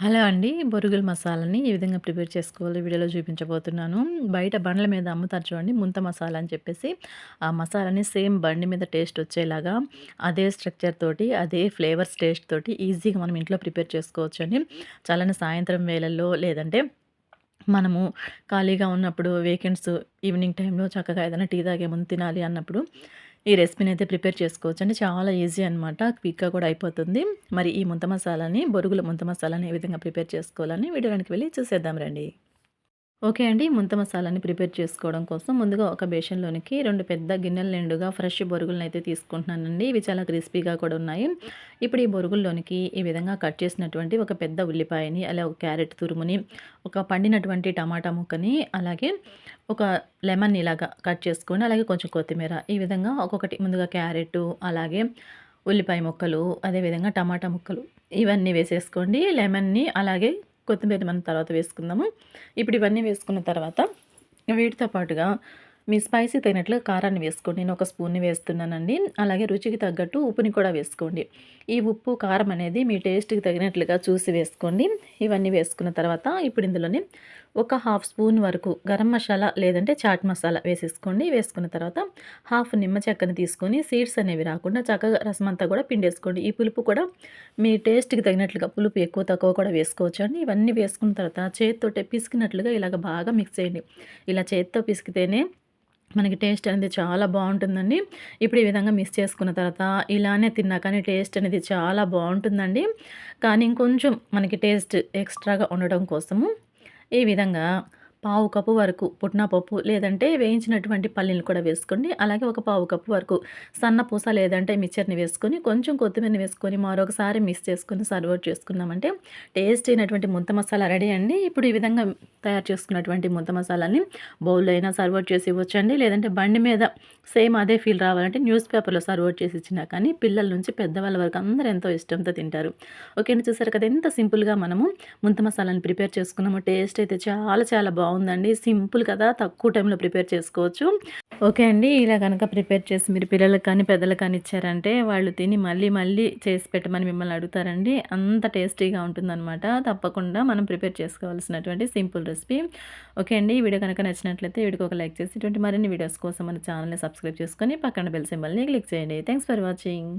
Hello అండి. బొరుగుల మసాలాని ఈ విధంగా ప్రిపేర్ చేసుకోవాలి వీడియోలో చూపించబోతున్నాను. బయట బండ్ల మీద అమ్ముతారు చూడండి ముంత మసాలా అని చెప్పేసి. ఆ మసాలాని సేమ్ బండి మీద టేస్ట్ వచ్చేలాగా అదే స్ట్రక్చర్ తోటి అదే ఫ్లేవర్స్ టేస్ట్ తోటి ఈజీగా మనం ఇంట్లో ప్రిపేర్ చేసుకోవచ్చు అని చల్లని సాయంత్రం వేళల్లో లేదంటే మనము ఖాళీగా ఉన్నప్పుడు వీకెండ్స్ ఈవినింగ్ టైంలో చక్కగా ఏదైనా టీ తాగే ముందు తినాలి అన్నప్పుడు ఈ రెసిపీని అయితే ప్రిపేర్ చేసుకోవచ్చు అండి చాలా ఈజీ అనమాట క్విక్గా కూడా అయిపోతుంది. మరి ఈ ముంత మసాలాని బొరుగుల ముంత మసాలాని ఏ విధంగా ప్రిపేర్ చేసుకోవాలని వీడియోలోనికి వెళ్ళి చూసేద్దాం రండి. ఓకే అండి. ముంత మసాలాని ప్రిపేర్ చేసుకోవడం కోసం ముందుగా ఒక బేషన్లోనికి రెండు పెద్ద గిన్నెల నిండుగా ఫ్రెష్ బొరుగులను అయితే తీసుకుంటున్నానండి. ఇవి చాలా క్రిస్పీగా కూడా ఉన్నాయి. ఇప్పుడు ఈ బొరుగుల్లోనికి ఈ విధంగా కట్ చేసినటువంటి ఒక పెద్ద ఉల్లిపాయని అలా ఒక క్యారెట్ తురుముని ఒక పండినటువంటి టమాటా ముక్కని అలాగే ఒక లెమన్ ఇలాగా కట్ చేసుకొని అలాగే కొంచెం కొత్తిమీర ఈ విధంగా ఒక్కొక్కటి ముందుగా క్యారెట్ అలాగే ఉల్లిపాయ ముక్కలు అదేవిధంగా టమాటా ముక్కలు ఇవన్నీ వేసేసుకోండి. లెమన్ని అలాగే కొత్తిమీర మనం తర్వాత వేసుకుందాము. ఇప్పుడు ఇవన్నీ వేసుకున్న తర్వాత వీటితో పాటుగా మీ స్పైసీ తగినట్లు కారాన్ని వేసుకోండి. నేను ఒక స్పూన్ని వేస్తున్నానండి. అలాగే రుచికి తగ్గట్టు ఉప్పుని కూడా వేసుకోండి. ఈ ఉప్పు కారం అనేది మీ టేస్ట్కి తగినట్లుగా చూసి వేసుకోండి. ఇవన్నీ వేసుకున్న తర్వాత ఇప్పుడు ఇందులోనే ఒక హాఫ్ స్పూన్ వరకు గరం మసాలా లేదంటే చాట్ మసాలా వేసేసుకోండి. వేసుకున్న తర్వాత హాఫ్ నిమ్మ చెక్కని తీసుకొని సీడ్స్ అనేవి రాకుండా చక్కగా రసం అంతా కూడా పిండేసుకోండి. ఈ పులుపు కూడా మీ టేస్ట్కి తగినట్లుగా పులుపు ఎక్కువ తక్కువ కూడా వేసుకోవచ్చు అండి. ఇవన్నీ వేసుకున్న తర్వాత చేతితో పిసికినట్లుగా ఇలాగ బాగా మిక్స్ చేయండి. ఇలా చేతితో పిసికితేనే మనకి టేస్ట్ అనేది చాలా బాగుంటుందండి. ఇప్పుడు ఈ విధంగా మిక్స్ చేసుకున్న తర్వాత ఇలానే తిన్నా కానీ టేస్ట్ అనేది చాలా బాగుంటుందండి. కానీ ఇంకొంచెం మనకి టేస్ట్ ఎక్స్ట్రాగా ఉండడం కోసము ఈ విధంగా పావు కప్పు వరకు పుట్నాపప్పు లేదంటే వేయించినటువంటి పల్లీలు కూడా వేసుకోండి. అలాగే ఒక పావు కప్పు వరకు సన్న పూస లేదంటే మిక్చర్ని వేసుకొని కొంచెం కొత్తిమీర వేసుకొని మరొకసారి మిక్స్ చేసుకొని సర్వ్ చేసుకున్నామంటే టేస్ట్ అయినటువంటి ముంత మసాలా రెడీ అండి. ఇప్పుడు ఈ విధంగా తయారు చేసుకున్నటువంటి ముద్ద మసాలాని బౌల్లో అయినా సర్వ్ చేసి ఇవ్వచ్చండి. లేదంటే బండి మీద సేమ్ అదే ఫీల్ రావాలంటే న్యూస్ పేపర్లో సర్వ్ చేసి ఇచ్చినా కానీ పిల్లల నుంచి పెద్దవాళ్ళ వరకు అందరూ ఎంతో ఇష్టంతో తింటారు. ఓకే చూసారు కదా ఎంత సింపుల్గా మనము ముంత మసాలాని ప్రిపేర్ చేసుకున్నాము టేస్ట్ అయితే చాలా చాలా బాగుంది. బాగుందండి. సింపుల్ కదా తక్కువ టైంలో ప్రిపేర్ చేసుకోవచ్చు. ఓకే అండి ఇలా కనుక ప్రిపేర్ చేసి మీరు పిల్లలకు కానీ పెద్దలకు కానీ ఇచ్చారంటే వాళ్ళు తిని మళ్ళీ మళ్ళీ చేసి పెట్టమని మిమ్మల్ని అడుగుతారండి. అంత టేస్టీగా ఉంటుందన్నమాట. తప్పకుండా మనం ప్రిపేర్ చేసుకోవాల్సినటువంటి సింపుల్ రెసిపీ. ఓకే అండి ఈ వీడియో కనుక నచ్చినట్లయితే వీడికి ఒక లైక్ చేసి ఇటువంటి మరిన్ని వీడియోస్ కోసం మన ఛానల్ని సబ్స్క్రైబ్ చేసుకొని పక్కన బెల్ సింబల్ని క్లిక్ చేయండి. Thanks for watching.